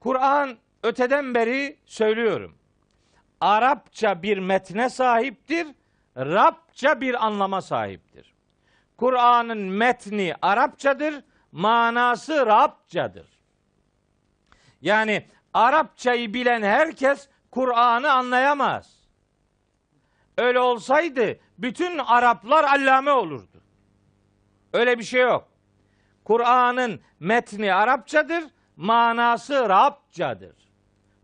Kur'an öteden beri söylüyorum. Arapça bir metne sahiptir. Rabça bir anlama sahiptir. Kur'an'ın metni Arapçadır, manası Rabçadır. Yani Arapçayı bilen herkes Kur'an'ı anlayamaz. Öyle olsaydı bütün Araplar allame olurdu. Öyle bir şey yok. Kur'an'ın metni Arapçadır, manası Rabçadır.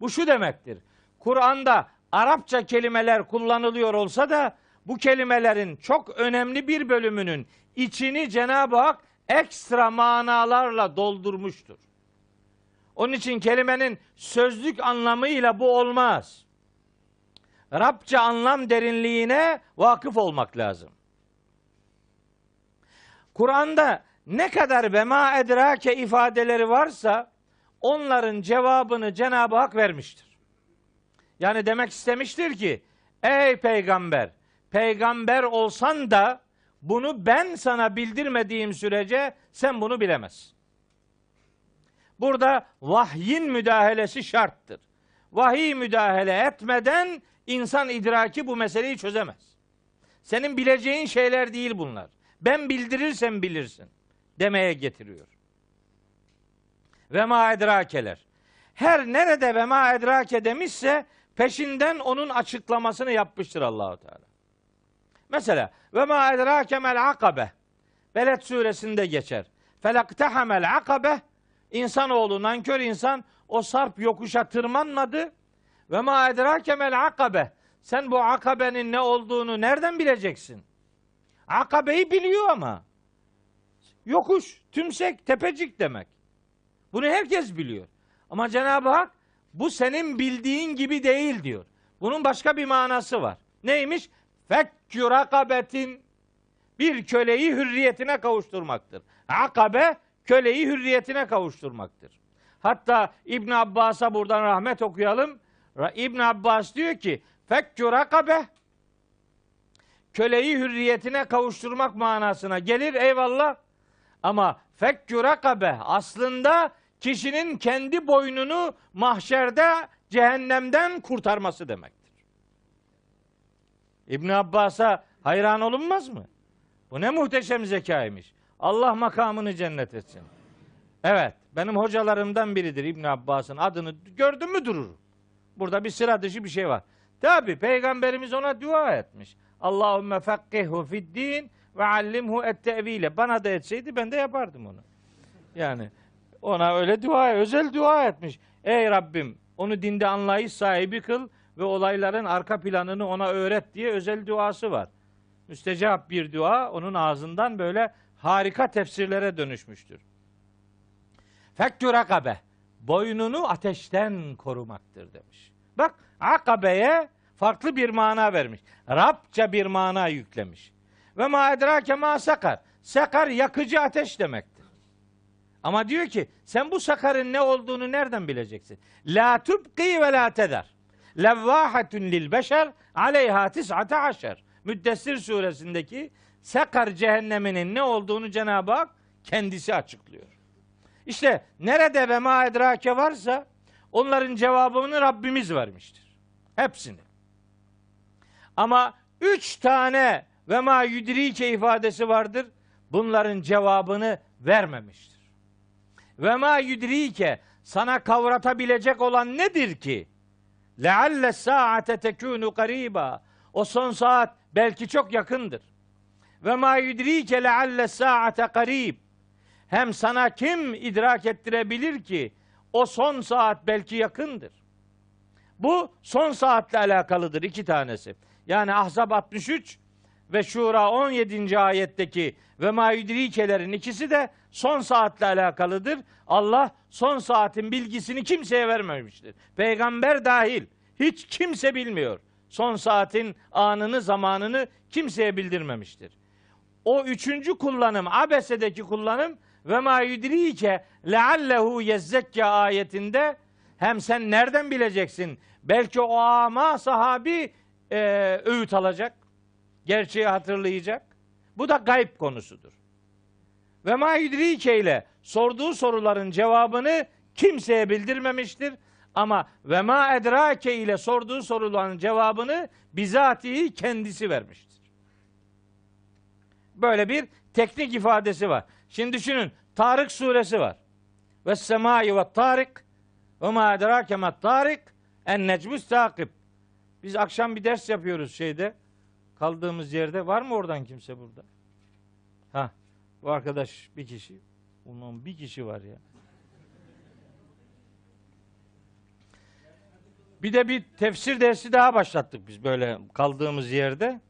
Bu şu demektir. Kur'an'da Arapça kelimeler kullanılıyor olsa da bu kelimelerin çok önemli bir bölümünün içini Cenab-ı Hak ekstra manalarla doldurmuştur. Onun için kelimenin sözlük anlamıyla bu olmaz. Rabça anlam derinliğine vakıf olmak lazım. Kur'an'da ne kadar ve ma edrake ifadeleri varsa onların cevabını Cenab-ı Hak vermiştir. Yani demek istemiştir ki ey peygamber peygamber olsan da bunu ben sana bildirmediğim sürece sen bunu bilemezsin. Burada vahyin müdahalesi şarttır. Vahiy müdahale etmeden insan idraki bu meseleyi çözemez. Senin bileceğin şeyler değil bunlar. Ben bildirirsem bilirsin demeye getiriyor. Ve ma edrakeler. Her nerede ve ma edrake demişse peşinden onun açıklamasını yapmıştır Allahu Teala. Mesela ve ma edrake mel akabe. Beled suresinde geçer. Felaktehamel akabe. İnsanoğlu nankör insan o sarp yokuşa tırmanmadı. Ve ma edrake mel akabe. Sen bu akabenin ne olduğunu nereden bileceksin? Akabeyi biliyor ama. Yokuş, tümsek, tepecik demek. Bunu herkes biliyor. Ama Cenab-ı Hak bu senin bildiğin gibi değil diyor. Bunun başka bir manası var. Neymiş? Fekkü rakabetin bir köleyi hürriyetine kavuşturmaktır. Akabe köleyi hürriyetine kavuşturmaktır. Hatta İbn Abbas'a buradan rahmet okuyalım. İbn Abbas diyor ki fekkü rakabe köleyi hürriyetine kavuşturmak manasına gelir eyvallah. Ama fekkü rakabe aslında kişinin kendi boynunu mahşerde cehennemden kurtarması demektir. İbn Abbas'a hayran olunmaz mı? Bu ne muhteşem zekaymış. Allah makamını cennet etsin. Evet, benim hocalarımdan biridir İbn Abbas'ın adını gördün mü durur. Burada bir sıra dışı bir şey var. Tabi peygamberimiz ona dua etmiş. Allahümme fakkihu fid din ve allimhu et tevile. Bana da etseydi ben de yapardım onu. Yani ona öyle dua, özel dua etmiş. Ey Rabbim onu dinde anlayış sahibi kıl ve olayların arka planını ona öğret diye özel duası var. Müstecap bir dua onun ağzından böyle harika tefsirlere dönüşmüştür. Fekkü rakabe boynunu ateşten korumaktır demiş. Bak akabeye farklı bir mana vermiş. Rabça bir mana yüklemiş. Ve ma edrake ma sakar. Sakar yakıcı ateş demektir. Ama diyor ki sen bu sakarın ne olduğunu nereden bileceksin? La tubqi ve la teder. Levvahatun lil beşer aleyha tis'ate aşer. Müddessir suresindeki sakar cehenneminin ne olduğunu Cenab-ı Hak kendisi açıklıyor. İşte nerede ve ma edrake varsa onların cevabını Rabbimiz vermiştir. Hepsini. Ama üç tane ve ma yudrike ifadesi vardır. Bunların cevabını vermemiştir. Ve ma yudrike sana kavratabilecek olan nedir ki? Lealle saate tekunu kariba. O son saat belki çok yakındır. Ve ma yudrike lealle saate karib. Hem sana kim idrak ettirebilir ki o son saat belki yakındır. Bu son saatle alakalıdır iki tanesi. Yani Ahzab 63 ve Şura 17. ayetteki ve maidrikelerin ikisi de son saatle alakalıdır. Allah son saatin bilgisini kimseye vermemiştir. Peygamber dahil hiç kimse bilmiyor. Son saatin anını, zamanını kimseye bildirmemiştir. O üçüncü kullanım, abesedeki kullanım ve ma yudrike leallehu yezzekka ayetinde hem sen nereden bileceksin? Belki o ama sahabi e, öğüt alacak. Gerçeği hatırlayacak. Bu da gayb konusudur. Ve ma yudrike ile sorduğu soruların cevabını kimseye bildirmemiştir. Ama ve ma edrake ile sorduğu soruların cevabını bizatihi kendisi vermiştir. Böyle bir teknik ifadesi var. Şimdi düşünün Tarık suresi var. Ve semai ve tarik ve ma edrake met tarik en necmus takip. Biz akşam bir ders yapıyoruz şeyde. Kaldığımız yerde. Var mı oradan kimse burada? Ha, bu arkadaş bir kişi. Onun bir kişi var ya. Bir de bir tefsir dersi daha başlattık biz böyle kaldığımız yerde.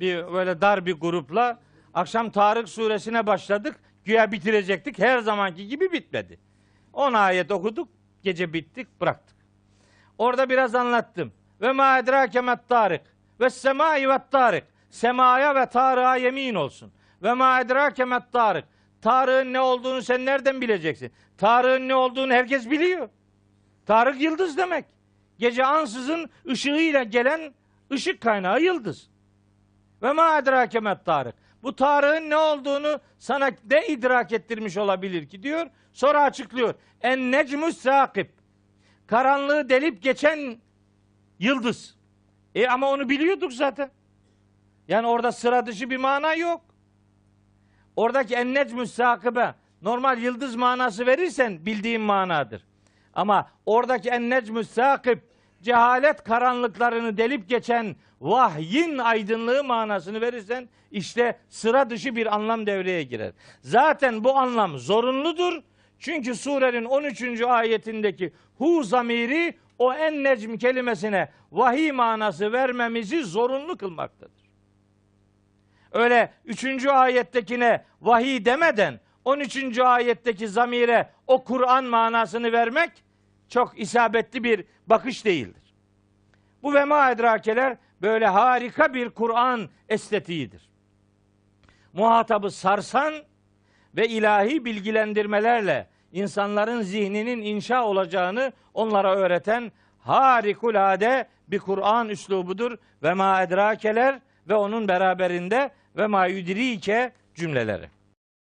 Bir böyle dar bir grupla akşam Tarık suresine başladık. Güya bitirecektik. Her zamanki gibi bitmedi. 10 ayet okuduk. Gece bittik, bıraktık. Orada biraz anlattım. Ve ma edrake Tarık ve semai ve Tarık. Semaya ve Tarık'a yemin olsun. Ve ma edrake met Tarık. Tarık'ın ne olduğunu sen nereden bileceksin? Tarık'ın ne olduğunu herkes biliyor. Tarık yıldız demek. Gece ansızın ışığıyla gelen ışık kaynağı yıldız. Ve ma edrake met Tarık. Bu Tarık'ın ne olduğunu sana ne idrak ettirmiş olabilir ki diyor. Sonra açıklıyor. En necmus sakip. Karanlığı delip geçen yıldız. E ama onu biliyorduk zaten. Yani orada sıra dışı bir mana yok. Oradaki en necmus sakibe normal yıldız manası verirsen bildiğin manadır. Ama oradaki en necmus sakip cehalet karanlıklarını delip geçen vahyin aydınlığı manasını verirsen işte sıra dışı bir anlam devreye girer. Zaten bu anlam zorunludur. Çünkü surenin 13. ayetindeki hu zamiri o en necm kelimesine vahiy manası vermemizi zorunlu kılmaktadır. Öyle 3. ayettekine vahiy demeden 13. ayetteki zamire o Kur'an manasını vermek çok isabetli bir bakış değildir. Bu vema edrakeler böyle harika bir Kur'an estetiğidir. Muhatabı sarsan ve ilahi bilgilendirmelerle insanların zihninin inşa olacağını onlara öğreten harikulade bir Kur'an üslubudur ve ma edrakeler ve onun beraberinde ve ma yudrike cümleleri.